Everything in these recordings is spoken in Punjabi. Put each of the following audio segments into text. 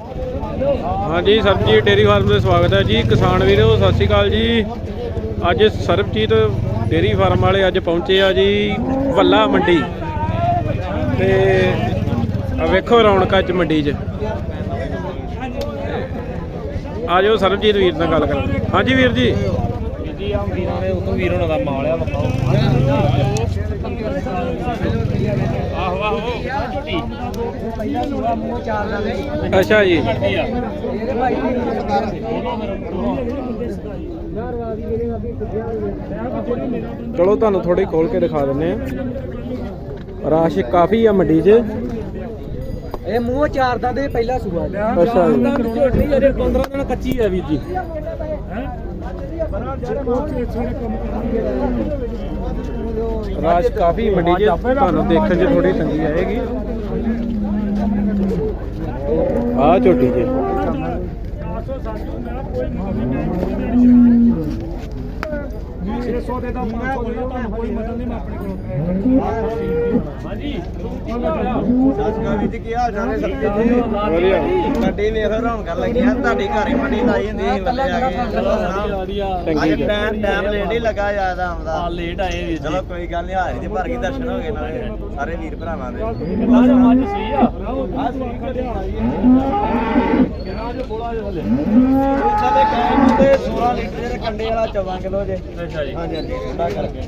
ਹਾਂਜੀ, ਸਰਬਜੀਤ ਡੇਰੀ ਫਾਰਮ ਦੇ ਸਵਾਗਤ ਹੈ ਜੀ। ਕਿਸਾਨ ਵੀਰੋ, ਸਤਿ ਸ਼੍ਰੀ ਅਕਾਲ ਜੀ। ਅੱਜ ਸਰਬਜੀਤ ਡੇਰੀ ਫਾਰਮ ਵਾਲੇ ਅੱਜ ਪਹੁੰਚੇ ਆ ਜੀ, ਵੱਲਾ ਮੰਡੀ। ਤੇ ਆ ਵੇਖੋ ਰੌਣਕ ਅੱਜ ਮੰਡੀ 'ਚ। ਆ ਜਾਓ ਸਰਬਜੀਤ ਵੀਰ ਨਾਲ ਗੱਲ ਕਰਾਂ ਹਾਂਜੀ ਵੀਰ ਜੀ। ਜੀ ਆ ਵੀਰਾਂ ਨੇ ਉਤੋਂ ਵੀਰ ਹੋਣਾ ਦਾ ਮਾਲ ਆ, ਵਿਖਾਓ। ਅੱਛਾ ਜੀ। ਚਲੋ ਤੁਹਾਨੂੰ ਥੋੜੀ ਖੋਲ ਕੇ ਦਿਖਾ ਦਿੰਨੇ ਆ ਰਾਸ਼ ਕਾਫੀ ਆ ਮੰਡੀ 'ਚ। ਇਹ ਮੂੰਹ ਚਾਰ ਦਾ ਪਹਿਲਾ ਸੂਆ ਜੀ। ਅੱਛਾ ਜੀ। ਝੋਟੀ ਅਜੇ 15 ਦਿਨ ਕੱਚੀ ਆ ਵੀਰ ਜੀ। ਰਾਜ ਕਾਫੀ ਮੰਡੀ 'ਚ ਤੁਹਾਨੂੰ ਦੇਖਣ 'ਚ ਥੋੜੀ ਤੰਗੀ ਆਏਗੀ। ਆ ਝੋਟੀ ਜੀ। ਹਾਂਜੀ ਸਸਕਾ ਵੀ ਕੀ ਹਾਲ ਚਾਲ ਹੈ ਸਭ ਜੀ ਵਧੀਆ। ਗੱਡੀ ਵੇਖ ਰੌਣ ਕਰ ਲੱਗੀਆਂ ਤੁਹਾਡੀ ਘਰੇ ਮੰਡੀ ਲਾਈ ਹੁੰਦੀ ਸੀ ਬੱਲੇ ਆ ਕੇ। ਅੱਜ। ਟਾਈਮ ਟਾਈਮ ਲੇਟ ਹੀ ਲੱਗਾ ਜ਼ਿਆਦਾ ਆ ਆਉਂਦਾ ਲੇਟ ਆਏ ਜੀ। ਚਲੋ ਕੋਈ ਗੱਲ ਨਹੀਂ ਹਾਜ਼ਰੀ ਤੇ ਭਰ ਕੇ ਦਰਸ਼ਨ ਹੋ ਗਏ ਨਾਲੇ। ਸਾਰੇ ਵੀਰ ਭਰਾਵਾਂ ਦੇ। ਕਿੰਨਾ ਜੋ ਮੱਝ ਸੀ ਆ? ਆ ਸਹੀ ਕਢਿਆਣਾ ਜੀ ਜੋ ਬੋਲਾ ਜੋ ਹਲੇ ਸਾਡੇ ਗਾਇ ਨੂੰ ਤੇ 16 ਲੀਟਰ ਦੇ ਕੰਡੇ ਵਾਲਾ 14 ਕਿਲੋ ਜੇ। ਅੱਛਾ ਜੀ। ਹਾਂਜੀ ਹਾਂਜੀ ਠੰਡਾ ਕਰਕੇ।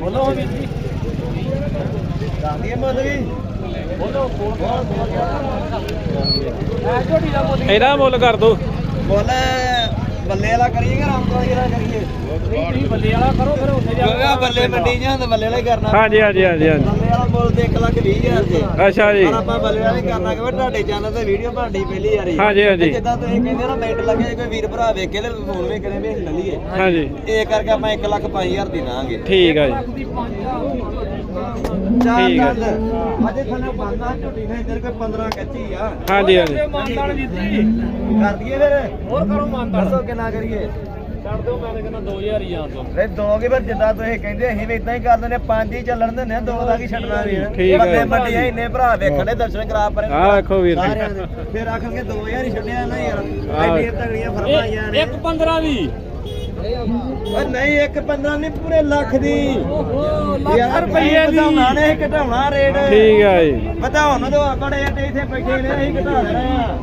ਬੋਲੋ ਵੀਰ ਜੀ। ਜਾਂਦੀ ਹੈ ਮੁੱਲ ਵੀ। ਬੋਲੋ ਬੋਲ ਐ ਝੋਟੀ ਦਾ ਮੁੱਲ ਇਹਦਾ ਮੁੱਲ ਕਰ ਦੋ। ਮੁੱਲ ਬੱਲੇ ਵਾਲਾ ਕਰੀਏ ਕਿ ਰਾਮ ਤੋਂ ਵਾਲਾ ਕਰੀਏ? ਨਹੀਂ ਬੱਲੇ ਵਾਲਾ ਕਰੋ ਫਿਰ ਉੱਥੇ ਜਾ ਬੱਲੇ ਮੰਡੀ ਜਾਂ ਤਾਂ ਬੱਲੇ ਵਾਲਾ ਹੀ ਕਰਨਾ। ਹਾਂਜੀ ਹਾਂਜੀ ਹਾਂਜੀ ਹਾਂਜੀ। ਬੱਲੇ ਵਾਲਾ ਮੁੱਲ ਤੇ 1 ਲੱਖ 20 ਹਜ਼ਾਰ ਜੇ ਅੱਛਾ ਜੀ। ਆਪਾਂ ਬੱਲੇ ਵਾਲਾ ਹੀ ਕਰਨਾ ਕਿ ਤੁਹਾਡੇ ਚੈਨਲ ਤੇ ਵੀਡੀਓ ਬਣਦੀ ਪਹਿਲੀ ਵਾਰੀ। ਹਾਂਜੀ, ਹਾਂਜੀ। ਤੇ ਜਿੱਦਾਂ ਤੁਸੀਂ ਕਹਿੰਦੇ ਨਾ ਮਿੰਟ ਲੱਗੇ ਕੋਈ ਵੀਰ ਭਰਾ ਵੇਖੇ ਤੇ ਫੋਨ ਵੀ ਕਰੇ ਵੀ ਅਸੀਂ ਲੈ ਲਈਏ। ਹਾਂਜੀ। ਇਹ ਕਰਕੇ ਆਪਾਂ 1 ਲੱਖ 5000 ਦੀ ਲਾਂਗੇ। ਠੀਕ ਆ ਜੀ। ਚਾਰ ਠੀਕ ਹੈ। ਦੰਦ ਅਜੇ ਥੱਲੇ ਬੰਦਾ ਝੁੱਟੀ ਨੇ ਇੱਧਰ ਕੋਈ 15 ਕੱਚੀ ਆ। ਹਾਂਜੀ ਹਾਂਜੀ। ਮਾਨਦਾਨ ਵੀਰ ਜੀ ਕਰ ਦਈਏ ਫਿਰ। ਹੋਰ ਕਰੋ ਮਾਨਦਾਨ ਦੱਸੋ ਕਿੰਨਾ ਕਰੀਏ। ਛੱਡ ਦਿਓ ਮੈਂ ਤਾਂ ਕਹਿੰਦਾ 2000 ਹੀ ਜਾਣ ਦੋ ਵੇ ਦੋਗੇ ਫਿਰ ਜਿੱਦਾਂ ਤੁਸੀਂ ਕਹਿੰਦੇ ਅਸੀਂ ਵੀ ਇਦਾਂ ਹੀ ਕਰ ਦਿੰਦੇ ਪੰਜ ਹੀ ਚੱਲਣ ਦਿੰਦੇ ਆ, ਦੋ ਦਾ ਕੀ ਛੱਡਣਾ ਵੀ ਠੀਕ ਹੈ। ਬੰਦੇ ਮੰਡੀਆਂ ਇੰਨੇ ਭਰਾ ਵੇਖਣੇ ਦਰਸ਼ਨ ਕਰਾ ਪਰ। ਆਹ ਵੇਖੋ ਵੀਰ ਜੀ। ਸਾਰਿਆਂ ਦੇ। ਫਿਰ ਆਖਣਗੇ 2000 ਹੀ ਛੱਡਿਆ ਨਾ ਯਾਰ। ਆਹ। ਐਡੀਆਂ ਤਗੜੀਆਂ ਫਰਮਾਈਆਂ ਨੇ। ਇੱਕ 15 ਦੀ। ਨਹੀਂ ਇੱਕ 15 ਨਹੀਂ ਪੂਰੇ ਲੱਖ ਦੀ। ਓਹੋ ਯਾਰ ਰੁਪਏ ਦੀ। ਵਧਾਉਣਾ ਨੇ ਘਟਾਉਣਾ ਰੇਟ। ਠੀਕ ਆ ਜੀ। ਵਧਾਉਣ ਦੋ ਬੜੇ ਅੱਡੇ ਇੱਥੇ ਬੈਠੇ ਨੇ ਅਸੀਂ ਘਟਾ ਦੇਣਾ। ਆ।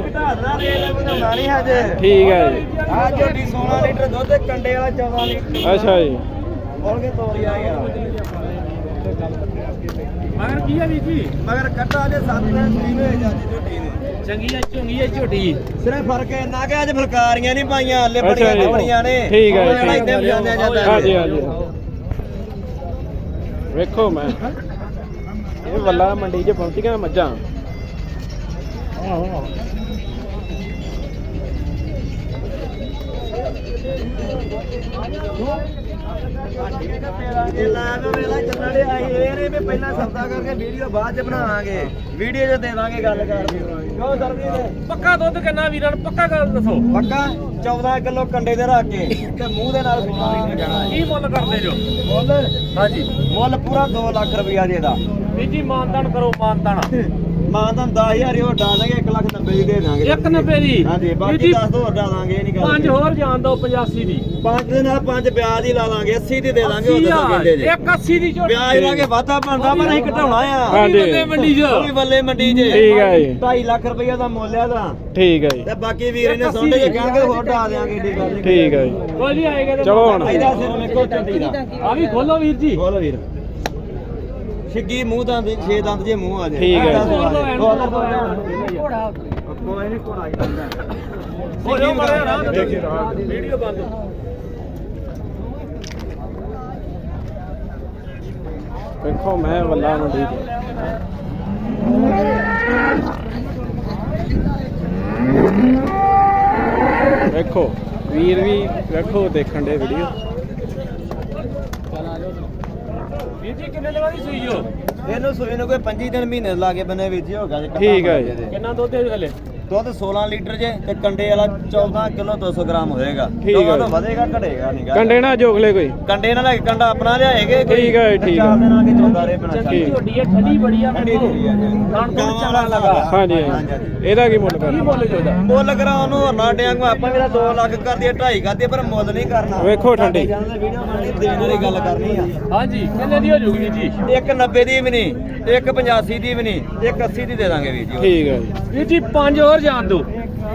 ਘਟਾ ਦੇਣਾ ਰੇਟ ਵਧਾਉਣਾ ਨਹੀਂ ਹਜੇ। ਠੀਕ ਆ ਜੀ। ਆ ਝੋਟੀ 16 ਲੀਟਰ ਦੁੱਧ ਤੇ ਕੰਡੇ ਵਾਲਾ 14 ਲੀਟਰ ਅੱਛਾ ਜੀ। ਬੋਲ ਕੇ ਤੋਰੀਆ ਯਾਰ ਮਗਰ ਕੀ ਆ ਵੀਰ ਜੀ? ਮਗਰ ਕੱਟਾ ਜੇ ਸੱਤ ਦਿਨ ਸੂਈ ਹੋਏ ਜਾਂਦੀ ਝੋਟੀ ਨੇ। ਚੰਗੀ ਆ ਚੰਗੀ ਆ ਝੋਟੀ ਸਿਰਫ ਫ਼ਰਕ ਇੰਨਾ ਕਿ ਅੱਜ ਫੁਲਕਾਰੀਆਂ ਨਹੀਂ ਪਾਈਆਂ ਹੱਲੇ ਅੱਛਾ ਬੜੀਆਂ ਜੀ। ਕੱਪੜੀਆਂ ਨੇ। ਠੀਕ ਹੈ ਜੀ, ਠੀਕ ਇੱਥੇ ਬਜਾਉਂਦੇ ਜਾਂਦਾ ਹਾਂਜੀ ਹਾਂਜੀ ਵੇਖੋ ਮੈਂ। ਇਹ ਵੱਲਾ ਮੰਡੀ 'ਚ ਪਹੁੰਚ ਗਿਆ ਮੱਝਾਂ। ਇਹ ਲਾਗ ਵੇਲਾ ਚੱਲੜੇ ਆਈ ਇਹ ਨੇ ਵੀ ਪਹਿਲਾਂ ਸੌਦਾ ਕਰਕੇ ਵੀਡੀਓ ਬਾਅਦ ਚ ਬਣਾਵਾਂਗੇ ਵੀਡੀਓ 'ਚ ਦੇ ਦਾਂਗੇ ਗੱਲ ਕਰ ਕਿਉਂ ਸਰਦੀ ਪੱਕਾ ਦੁੱਧ ਕਿੰਨਾ ਵੀਰਾਂ ਨੂੰ? ਪੱਕਾ ਗੱਲ ਦੱਸੋ। ਪੱਕਾ 14 ਕਿਲੋ ਕੰਡੇ ਦੇ ਰੱਖ ਕੇ ਤੇ ਮੂੰਹ ਦੇ ਨਾਲ ਸੁਣਾ ਨਹੀਂ ਜਾਣਾ। ਕੀ ਮੁੱਲ ਕਰਦੇ ਜੋ? ਮੁੱਲ? ਹਾਂਜੀ। ਮੁੱਲ ਪੂਰਾ 2 ਲੱਖ ਰੁਪਇਆ ਦੇ ਦਾ। ਵੀਰ ਜੀ ਮਾਨਦਾਨ ਕਰੋ ਮਾਨਦਾਨ ਮਾਂ ਤਾਂ 10000 ਹੀ ਹੋਰ ਡਾ ਦਾਂਗੇ 1 ਲੱਖ 90 ਦੀ ਦੇ ਦਾਂਗੇ। 190 ਦੀ? ਹਾਂਜੀ ਬਾਕੀ ਜੀ 10 ਹੋਰ ਡਾ ਦਾਂਗੇ ਇਹ ਨਹੀਂ ਗੱਲ ਪੰਜ ਹੋਰ ਜਾਣ ਦੋ 85 ਦੀ। ਪੰਜ ਦੇ ਨਾਲ ਪੰਜ ਵਿਆਜ ਹੀ ਲਾ ਲਾਂਗੇ 80 ਦੀ ਦੇ ਦਾਂਗੇ ਉਹ ਤਾਂ 80,000, ਕਹਿੰਦੇ ਜੇ। ਇੱਕ 80 ਦੀ ਝੋਟੀ। ਵਿਆਜ ਲਾ ਕੇ ਵਾਧਾ ਬਣਦਾ ਪਰ ਅਸੀਂ ਘਟਾਉਣਾ ਆ। ਹਾਂਜੀ। ਬੰਦੇ ਮੰਡੀ ਚ। ਵੀ ਬੱਲੇ ਮੰਡੀ 'ਚ। ਠੀਕ ਹੈ ਜੀ। 2.5 ਲੱਖ ਰੁਪਇਆ ਦਾ ਮੁੱਲ ਆ ਦਾ ਠੀਕ ਹੈ ਜੀ। ਤੇ ਬਾਕੀ ਵੀਰ ਨੇ ਸੌਂਡੇ ਜੇ ਕਹਿਣਗੇ ਹੋਰ ਡਾ ਦਿਆਂਗੇ ਏਡੀ ਗੱਲ ਨਹੀਂ ਠੀਕ ਹੈ ਜੀ। ਕੋਈ ਨਹੀਂ ਆਏਗਾ ਤੇ ਚਲੋ ਹੁਣ। ਇਹਦਾ ਸਿਰ ਮੇਕੋ ਚੰਡੀ ਦਾ। ਆ ਵੀ ਖੋਲੋ ਵੀਰ ਜੀ। ਬੋਲ ਵੀਰ। ਛਿੱਗੀ ਮੂੰਹ ਦੰਦ ਛੇ ਦੰਦ ਜੇ ਮੂੰਹ ਆ ਜਾਏ। ਠੀਕ ਹੈ। ਘੋੜਾ ਕੋਈ ਨਹੀਂ ਘੋੜਾ ਹੀ ਦੰਦਾ ਹੋ ਜਾਓ ਮਾਰੇ ਰਾਹ ਵੀਡੀਓ ਬੰਦ। ਵੇਖੋ ਮੈਂ ਵੱਲਾ ਮੰਡੀ ਵੇਖੋ ਵੀਰ ਵੀ ਵੇਖੋ ਦੇਖਣ ਦੇ ਵੀਡੀਓ ਵੀਰ ਜੀ ਕਿੰਨੇ ਦਿਨਾਂ ਦੀ ਸੂਈ ਜੋ ਇਹਨੂੰ ਸੂਈ ਨੂੰ ਕੋਈ 25 ਦਿਨ ਮਹੀਨੇ ਲਾ ਕੇ ਬਨੇ ਵਿੱਚ ਹੀ ਹੋਗਾ ਜੇ ਠੀਕ ਹੈ ਜੀ। ਜੇ। ਕਿੰਨਾ ਦੁੱਧ ਹੈ ਹਲੇ ਦੁੱਧ 16 ਲੀਟਰ ਜੇ ਤੇ ਕੰਡੇ ਵਾਲਾ 14 ਕਿਲੋ 200 ਗ੍ਰਾਮ ਹੋਏਗਾ। ਠੀਕ ਆ। ਉਹ ਵਧੇਗਾ ਘਟੇਗਾ ਨਹੀਂਗਾ ਕੰਡੇ ਨਾ ਜੋਗਲੇ ਕੋਈ। ਕੰਡੇ ਨਾਲ ਲੈ ਕੇ ਕੰਡਾ ਆਪਣਾ ਲਿਆਏਗੇ ਕੋਈ। ਠੀਕ ਤੇ ਠੀਕ। ਚਾਰ ਦਿਨਾਂ ਕੇ ਚੋਂਦਾ ਰਹੇ ਬਣਾ ਠੀਕ। ਝੋਟੀ ਹੈ ਠੰਡੀ ਬੜੀ ਆ ਖਾਣ ਤੋਂ ਚੰਗਾ ਲੱਗਾ। ਹਾਂਜੀ ਹਾਂਜੀ। ਇਹਦਾ ਕੀ ਮੁੱਲ ਕੀ ਕਰਨਾ ਬੋਲੇ ਜੋਦਾ ਮੁੱਲ ਕਰਾ ਉਹਨੂੰ ਹਰਨਾ ਡਿਆਂਗੂ ਆਪਾਂ ਤਾਂ 2 ਲੱਖ ਕਰਦੀ 2.5 ਕਰਦੀ ਪਰ ਮੁੱਲ ਨਹੀਂ ਕਰਨਾ। ਵੇਖੋ ਠੰਡੀ। ਵੀਡੀਓ ਬਣਨੀ ਦੇਣ ਵਾਲੀ ਗੱਲ ਕਰਨੀ ਆ। ਹਾਂਜੀ ਕਿੰਨੇ ਦੀ ਹੋ ਜੂਗੀ ਜੀ? ਇੱਕ 90 ਦੀ ਵੀ ਨਹੀਂ ਇੱਕ 85 ਦੀ ਵੀ ਨਹੀਂ ਇੱਕ 80 ਦੀ ਦੇ ਦਾਂਗੇ ਵੀਰ ਜੀ। ਠੀਕ ਹੈ ਜੀ। ਵੀਰ ਜੀ 5 ਹੋਰ ਜਾਣ ਦੋ।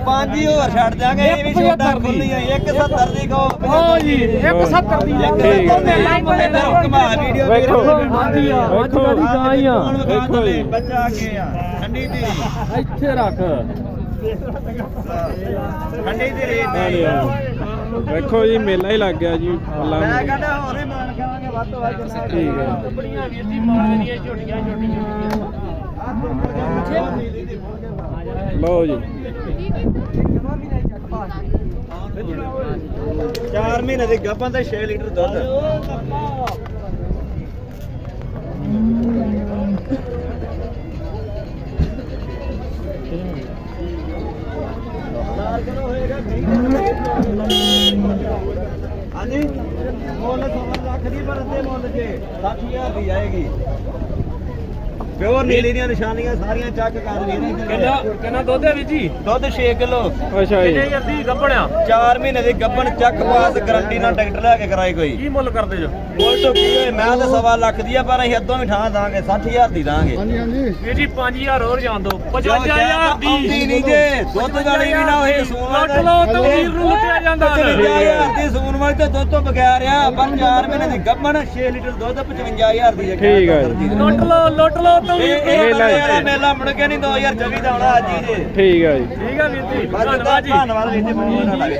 ਪੰਜ ਹੀ ਹੋਰ ਛੱਡ ਦਿਆਂਗੇ ਇਹ ਵੀ ਛੋਟਾ 75 ਦੀ। ਖੁੱਲੀ ਆ ਇੱਕ 70 ਦੀ ਕਹੋ ਹਾਂ ਜੀ 170 ਦੀ ਠੀਕ ਆ। 70 ਦੀ ਲਾਈਨ ਬਣੇ ਤੇ ਘੁਮਾ ਵੀਡੀਓ ਵੇਖੋ। ਹਾਂਜੀ ਆ ਅੱਜ ਵੇਖੋ। ਦੀ ਗਾਂ ਹੀ ਆ। ਵੇਖੋ। ਬੱਚਾ ਕੇ ਆ। ਠੰਡੀ ਦੀ। ਇੱਥੇ ਰੱਖ। ਠੰਡੀ ਦੀ ਰੇਟ ਹਾਂਜੀ, ਹਾਂਜੀ। ਵੇਖੋ ਜੀ ਮੇਲਾ ਹੀ ਲੱਗ ਗਿਆ ਜੀ ਵੱਲਾ ਮੈਂ ਕਹਿੰਦਾ ਹੋਰੇ ਮਾਨ ਕਰਾਂਗੇ ਵੱਧ ਤੋਂ ਵੱਧ ਠੀਕ ਹੈ। ਬੜੀਆਂ ਵੀਰ ਜੀ ਮਾਲ ਦੀਆਂ ਝੋਟੀਆਂ ਝੋਟੀਆਂ। ਲਓ ਜੀ। 4 ਮਹੀਨੇ ਦੇ ਗੱਭਾਂ ਤੇ 6 ਲੀਟਰ ਦੁੱਧ। ਹਾਂਜੀ। ਮੁੱਲ ਸਵਾ ਲੱਖ ਦੀ ਪਰ ਅੱਧੇ ਮੁੱਲ 'ਚ 60000 ਦੀ ਆਏਗੀ। ਪਿਓਰ ਨੀਲੀ ਦੀਆਂ ਨਿਸ਼ਾਨੀਆਂ ਸਾਰੀਆਂ ਚੱਕ ਕਰ ਲਈ ਕਿੰਨਾ ਕਿੰਨਾ ਦੁੱਧ ਹੈ ਵੀਰ ਜੀ? ਦੁੱਧ 6 ਕਿਲੋ। ਅੱਛਾ ਜੀ। ਕਿੰਨੇ ਜਰਦੀ ਗੱਪਣਿਆ 4 ਮਹੀਨੇ ਦੀ ਗੱਭਣ ਚੱਕ ਪਾਸ ਗਾਰੰਟੀ ਨਾਲ ਟਿਕਟ ਲੈ ਕੇ ਕਰਾਈ ਕੋਈ। ਕੀ ਮੁੱਲ ਕਰਦੇ ਜੋ? ਮੁੱਲ ਤੋਂ ਕੀ ਹੋਏ? ਮੈਂ ਤਾਂ ਸਵਾ ਲੱਖ ਦੀ ਆ ਪਰ ਅਸੀਂ ਅੱਧੋਂ ਵੀ ਠਾਂ ਦਾਂਗੇ 60000 ਦੀ ਦਾਂਗੇ। ਵੀਰ ਜੀ 5000 ਹੋਰ ਜਾਣ ਦੋ 55000 ਦੀ। ਆਉਂਦੀ ਨਹੀਂ ਜੇ ਦੁੱਧ ਵਾਲੀ ਵੀ ਨਾ ਹੋਏ ਸੂਣ ਲੁੱਟ ਲਓ ਤਾਂ ਵੀਰ ਨੂੰ ਲੁੱਟਿਆ ਜਾਂਦਾ। 55000 ਦੀ ਸੂਣ ਵਾਲੀ ਤੇ ਦੁੱਧ ਤੋਂ ਬਗੈਰ ਆ ਪਰ 4 ਮਹੀਨੇ ਦੀ ਗੱਭਣ 6 ਲੀਟਰ ਦੁੱਧ 55000 ਦੀ ਠੀਕ ਆ ਜੀ। ਲੁੱਟ ਲਓ ਲੁੱਟ ਲਓ। ਇਹ ਮੇਲਾ ਹੀ। ਮੇਲਾ ਮੁੜ ਕੇ ਨਹੀਂ 2024 ਦਾ ਆਉਣਾ ਅੱਜ ਹੀ ਜੇ ਠੀਕ ਆ ਜੀ। ਠੀਕ ਆ ਵੀਰ ਜੀ। ਧੰਨਵਾਦ ਜੀ। ਧੰਨਵਾਦ ਵੀਰ ਜੀ ਲੱਗੇ